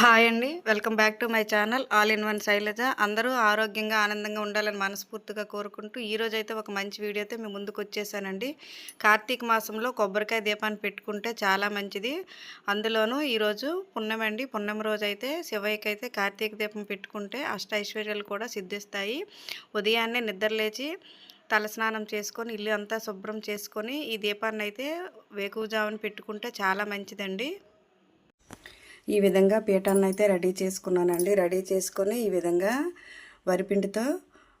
Hi అండి. Welcome back to my channel all in one Shailaja. అందరూ ఆరోగ్యంగా ఆనందంగా ఉండాలని మనస్ఫూర్తిగా కోరుకుంటూ ఈరోజు అయితే ఒక మంచి వీడియో అయితే మేము ముందుకు వచ్చేసానండి. కార్తీక మాసంలో కొబ్బరికాయ దీపాన్ని పెట్టుకుంటే చాలా మంచిది. అందులోనూ ఈరోజు పున్నమి అండి. పున్నమి రోజు అయితే శివయ్యకి అయితే కార్తీక దీపం పెట్టుకుంటే అష్ట ఐశ్వర్యాలు కూడా సిద్ధిస్తాయి. ఉదయాన్నే నిద్రలేచి తలస్నానం చేసుకొని ఇల్లు అంతా శుభ్రం చేసుకొని ఈ దీపాన్ని అయితే వేకువజామున పెట్టుకుంటే చాలా మంచిదండి. ఈ విధంగా పీఠాన్ని అయితే రెడీ చేసుకున్నానండి. రెడీ చేసుకొని ఈ విధంగా వరిపిండితో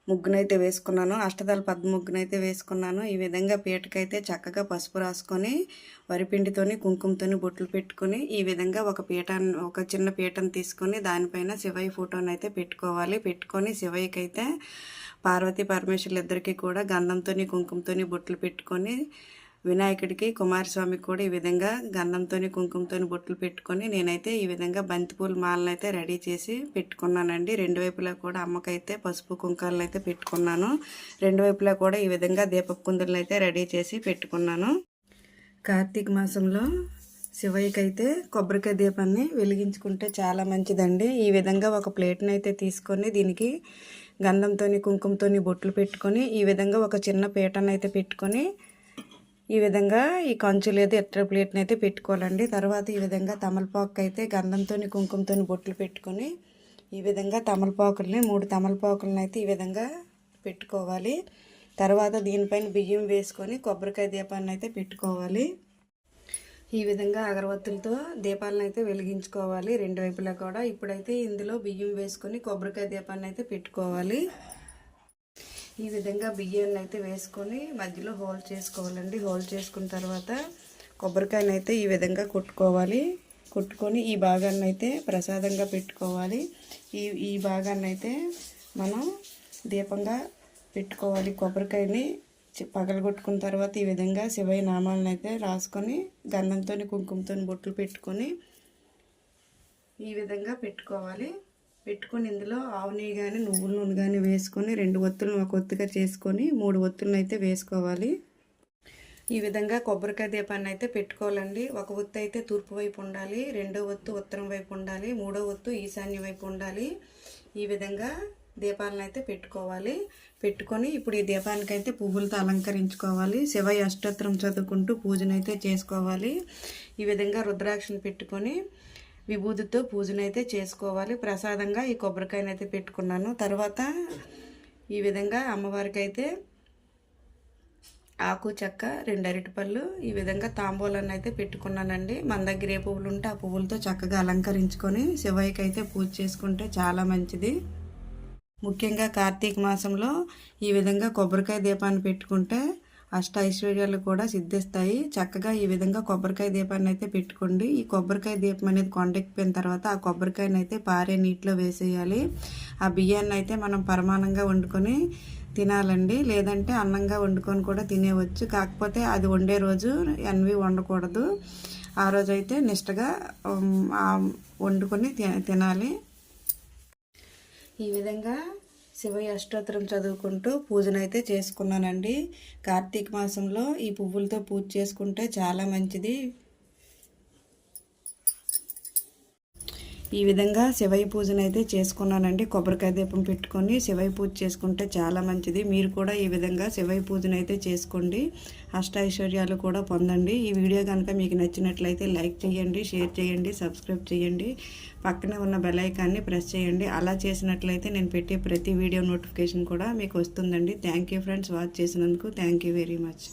ముగ్గునైతే వేసుకున్నాను. అష్టదాల పద్మ ముగ్గునైతే వేసుకున్నాను. ఈ విధంగా పీటకైతే చక్కగా పసుపు రాసుకొని వరిపిండితోని కుంకుమతోని బొట్లు పెట్టుకొని ఈ విధంగా ఒక పీఠాన్ని ఒక చిన్న పీటను తీసుకొని దానిపైన శివయ్య ఫోటోని అయితే పెట్టుకోవాలి. పెట్టుకొని శివయ్యకైతే పార్వతీ పరమేశ్వరులు ఇద్దరికి కూడా గంధంతోని కుంకుమతోని బొట్లు పెట్టుకొని వినాయకుడికి కుమారస్వామికి కూడా ఈ విధంగా గంధంతో కుంకుమతో బొట్లు పెట్టుకొని నేనైతే ఈ విధంగా బంతిపూల మాలను అయితే రెడీ చేసి పెట్టుకున్నానండి. రెండు వైపులా కూడా అమ్మకైతే పసుపు కుంకాలను అయితే పెట్టుకున్నాను. రెండు వైపులా కూడా ఈ విధంగా దీపపు కుందులను అయితే రెడీ చేసి పెట్టుకున్నాను. కార్తీక మాసంలో శివయ్యకి అయితే కొబ్బరికాయ దీపాన్ని వెలిగించుకుంటే చాలా మంచిదండి. ఈ విధంగా ఒక ప్లేట్ని అయితే తీసుకొని దీనికి గంధంతో కుంకుమతోని బొట్లు పెట్టుకొని ఈ విధంగా ఒక చిన్న పీటను అయితే పెట్టుకొని ఈ విధంగా ఈ కంచు లేదా ఎట్ర ప్లేట్ని అయితే పెట్టుకోవాలండి. తర్వాత ఈ విధంగా తమలపాకు అయితే గంధంతో కుంకుమతో బొట్లు పెట్టుకొని ఈ విధంగా తమలపాకుల్ని మూడు తమలపాకులను అయితే ఈ విధంగా పెట్టుకోవాలి. తర్వాత దీనిపైన బియ్యం వేసుకొని కొబ్బరికాయ దీపాన్ని అయితే పెట్టుకోవాలి. ఈ విధంగా అగరబత్తులతో దీపాలను అయితే వెలిగించుకోవాలి రెండు వైపులా కూడా. ఇప్పుడైతే ఇందులో బియ్యం వేసుకొని కొబ్బరికాయ దీపాన్ని అయితే పెట్టుకోవాలి. ఈ విధంగా బియ్యాన్ని అయితే వేసుకొని మధ్యలో హోల్ చేసుకోవాలండి. హోల్ చేసుకున్న తర్వాత కొబ్బరికాయని అయితే ఈ విధంగా కొట్టుకోవాలి. కొట్టుకొని ఈ భాగాన్ని అయితే ప్రసాదంగా పెట్టుకోవాలి. ఈ ఈ భాగాన్ని అయితే మనం దీపంగా పెట్టుకోవాలి. కొబ్బరికాయని పగలగొట్టుకున్న తర్వాత ఈ విధంగా శివయ్య నామాలను అయితే రాసుకొని గంధంతో కుంకుమతో బొట్లు పెట్టుకొని ఈ విధంగా పెట్టుకోవాలి. పెట్టుకొని ఇందులో ఆవు నెయ్యి కానీ నువ్వుల నూనె కానీ వేసుకొని రెండు ఒత్తులను ఒక ఒత్తుగా చేసుకొని మూడు ఒత్తులను అయితే వేసుకోవాలి. ఈ విధంగా కొబ్బరికాయ దీపాన్ని అయితే పెట్టుకోవాలండి. ఒక ఒత్తు అయితే తూర్పు వైపు ఉండాలి రెండో ఒత్తు ఉత్తరం వైపు ఉండాలి మూడో ఒత్తు ఈశాన్య వైపు ఉండాలి. ఈ విధంగా దీపాలను అయితే పెట్టుకోవాలి. పెట్టుకొని ఇప్పుడు ఈ దీపానికి అయితే పువ్వులతో అలంకరించుకోవాలి. శివయ అష్టోత్తరం చదువుకుంటూ పూజనైతే చేసుకోవాలి. ఈ విధంగా రుద్రాక్షను పెట్టుకొని విభూతితో పూజనైతే చేసుకోవాలి. ప్రసాదంగా ఈ కొబ్బరికాయనైతే అయితే పెట్టుకున్నాను. తర్వాత ఈ విధంగా అమ్మవారికి అయితే ఆకు చెక్క రెండు అరటిపళ్ళు ఈ విధంగా తాంబూలాన్ని అయితే పెట్టుకున్నానండి. మన దగ్గర ఏ పువ్వులు ఉంటే ఆ పువ్వులతో చక్కగా అలంకరించుకొని శివయ్యకి అయితే పూజ చేసుకుంటే చాలా మంచిది. ముఖ్యంగా కార్తీక మాసంలో ఈ విధంగా కొబ్బరికాయ దీపాన్ని పెట్టుకుంటే అష్ట ఐశ్వర్యాలు కూడా సిద్ధిస్తాయి. చక్కగా ఈ విధంగా కొబ్బరికాయ దీపాన్ని అయితే పెట్టుకోండి. ఈ కొబ్బరికాయ దీపం అనేది కొండెక్కిపోయిన తర్వాత ఆ కొబ్బరికాయని అయితే పారే నీటిలో వేసేయాలి. ఆ బియ్యాన్ని అయితే మనం పరమాణంగా వండుకొని తినాలండి. లేదంటే అన్నంగా వండుకొని కూడా తినేవచ్చు. కాకపోతే అది వండే రోజు ఎన్వి వండకూడదు. ఆ రోజు అయితే నిష్టగా వండుకొని తినాలి. ఈ విధంగా శివయ్య అష్టోత్తరం చదువుకుంటూ పూజనైతే చేసుకున్నానండి. కార్తీక మాసంలో ఈ పువ్వులతో పూజ చేసుకుంటే చాలా మంచిది. ఈ విధంగా శివయ్య పూజను అయితే చేసుకున్నానండి. కొబ్బరికాయ దీపం పెట్టుకొని శివయ్య పూజ చేసుకుంటే చాలా మంచిది. మీరు కూడా ఈ విధంగా శివయ్య పూజను అయితే చేసుకోండి. అష్టైశ్వర్యాలు కూడా పొందండి. ఈ వీడియో కనుక మీకు నచ్చినట్లయితే లైక్ చేయండి షేర్ చేయండి సబ్స్క్రైబ్ చేయండి. పక్కనే ఉన్న బెలైకాన్ని ప్రెస్ చేయండి. అలా చేసినట్లయితే నేను పెట్టే ప్రతి వీడియో నోటిఫికేషన్ కూడా మీకు వస్తుందండి. థ్యాంక్ ఫ్రెండ్స్ వాచ్ చేసినందుకు థ్యాంక్ వెరీ మచ్.